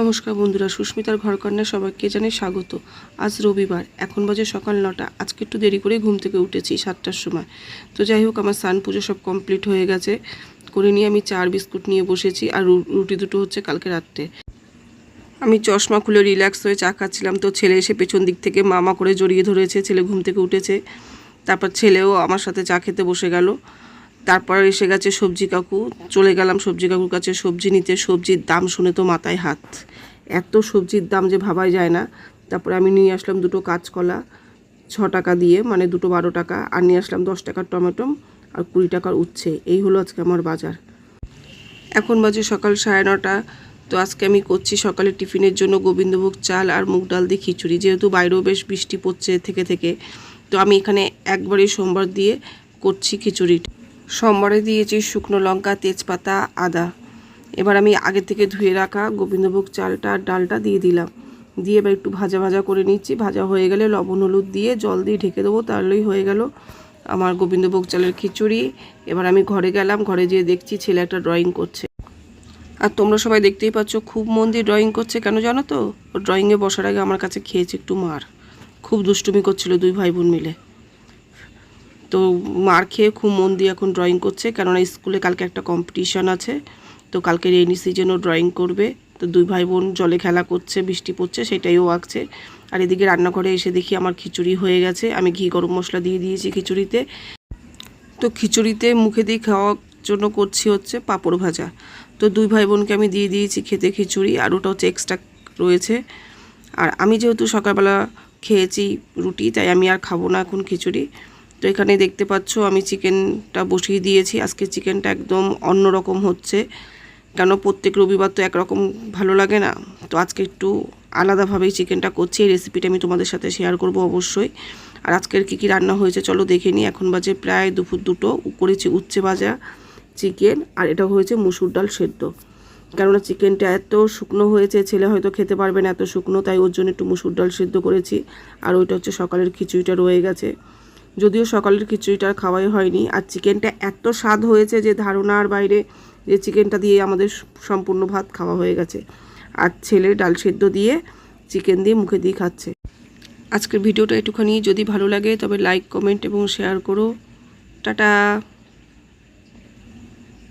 নমস্কার বন্ধুরা, সুস্মিতার ঘরকন্যা সবাইকে জানে স্বাগত। আজ রবিবার, এখন বাজে সকাল নটা। আজকে একটু দেরি করে ঘুম থেকে উঠেছি সাতটার সময়। তো যাই হোক, আমার স্নান পুজো সব কমপ্লিট হয়ে গেছে। করে নিয়ে আমি চার বিস্কুট নিয়ে বসেছি আর রুটি দুটো হচ্ছে কালকে রাত্রে। আমি চশমা খুলে রিল্যাক্স হয়ে চা খাচ্ছিলাম। তো ছেলে এসে পেছন দিক থেকে মামা করে জড়িয়ে ধরেছে, ছেলে ঘুম থেকে উঠেছে। তারপর ছেলেও আমার সাথে চা খেতে বসে গেল। তারপর এসে গেছে সবজি কাকু। চলে গেলাম সবজি কাকুর কাছে। সবজি নিতে, সবজির দাম শুনে তো মাথায় হাত। এত সবজির দাম যে ভাবাই যায় না। তারপরে আমি নিয়ে আসলাম দুটো কাঁচকলা, ছ টাকা দিয়ে মানে দুটো বারো টাকা। আর নিয়ে আসলাম দশ টাকার টমেটো আর কুড়ি টাকার উচ্ছে। এই হলো আজকে আমার বাজার। এখন বাজে সকাল সাড়ে নটা। তো আজকে আমি করছি সকালে টিফিনের জন্য গোবিন্দভোগ চাল আর মুগ ডাল দিয়ে খিচুড়ি। যেহেতু বাইরেও বেশ বৃষ্টি পড়ছে থেকে থেকে। তো আমি এখানে একবারই সোমবার দিয়ে করছি খিচুড়ি সোমবারে দিয়েছি শুকনো লঙ্কা, তেজপাতা, আদা। এবার আমি আগে থেকে ধুয়ে রাখা গোবিন্দভোগ চালটা আর ডালটা দিয়ে দিলাম। দিয়ে এবার একটু ভাজা ভাজা করে নিচ্ছি। ভাজা হয়ে গেলে লবণ, হলুদ দিয়ে জল দিয়ে ঢেকে দেবো, তাহলেই হয়ে গেল আমার গোবিন্দভোগ চালের খিচুড়ি। এবার আমি ঘরে গেলাম, ঘরে যেয়ে দেখছি ছেলে একটা ড্রয়িং করছে। আর তোমরা সবাই দেখতেই পাচ্ছ, খুব মন দিয়ে ড্রয়িং করছে কেন জানো তো? ও ড্রয়িংয়ে বসার আগে আমার কাছে খেয়েছে একটু মার। খুব দুষ্টুমি করছিল দুই ভাই বোন মিলে। তো মার খেয়ে খুব মন দিয়ে এখন ড্রয়িং করছে। কেননা স্কুলে কালকে একটা কম্পিটিশন আছে, তো কালকে রেইনি সিজনও ড্রয়িং করবে। তো দুই ভাই বোন জলে খেলা করছে, বৃষ্টি পড়ছে সেটাইও আঁকছে। আর এদিকে রান্নাঘরে এসে দেখি আমার খিচুড়ি হয়ে গেছে। আমি ঘি গরম মশলা দিয়ে দিয়েছি খিচুড়িতে। তো খিচুড়িতে মুখে দিয়ে খাওয়ার জন্য করছি হচ্ছে পাঁপড় ভাজা। তো দুই ভাই বোনকে আমি দিয়ে দিয়েছি খেতে খিচুড়ি, আর ওটা হচ্ছে এক্সট্রা রয়েছে। আর আমি যেহেতু সকালবেলা খেয়েছি রুটি, তাই আমি আর খাব না এখন খিচুড়ি। তো এখানে দেখতে পাচ্ছ, আমি চিকেনটা বসিয়ে দিয়েছি। আজকে চিকেনটা একদম অন্যরকম হচ্ছে। কেন, প্রত্যেক রবিবার তো একরকম ভালো লাগে না। তো আজকে একটু আলাদাভাবেই চিকেনটা করছি। এই রেসিপিটা আমি তোমাদের সাথে শেয়ার করব অবশ্যই। আর আজকের কী কী রান্না হয়েছে চলো দেখে নিই। এখন বাজে প্রায় দুপুর দুটো। করেছি উচ্ছে ভাজা, চিকেন, আর এটা হয়েছে মুসুর ডাল সেদ্ধ। কেননা, চিকেনটা এত শুকনো হয়েছে, ছেলে হয়তো খেতে পারবে না এত শুকনো, তাই ওর জন্য একটু মুসুর ডাল সেদ্ধ করেছি। আর ওইটা হচ্ছে সকালের খিচুড়িটা রয়ে গেছে। যদিও সকালের খিচুড়িটা খাওয়াই হয়নি। আর চিকেনটা এত স্বাদ হয়েছে যে ধারণার বাইরে যে চিকেনটা দিয়ে আমাদের সম্পূর্ণ ভাত খাওয়া হয়ে গেছে। আর ছেলে ডাল সেদ্ধ দিয়ে চিকেন দিয়ে মুখে দিয়ে খাচ্ছে। আজকের ভিডিওটা একটুখানি যদি ভালো লাগে তবে লাইক কমেন্ট এবং শেয়ার করো। টাটা!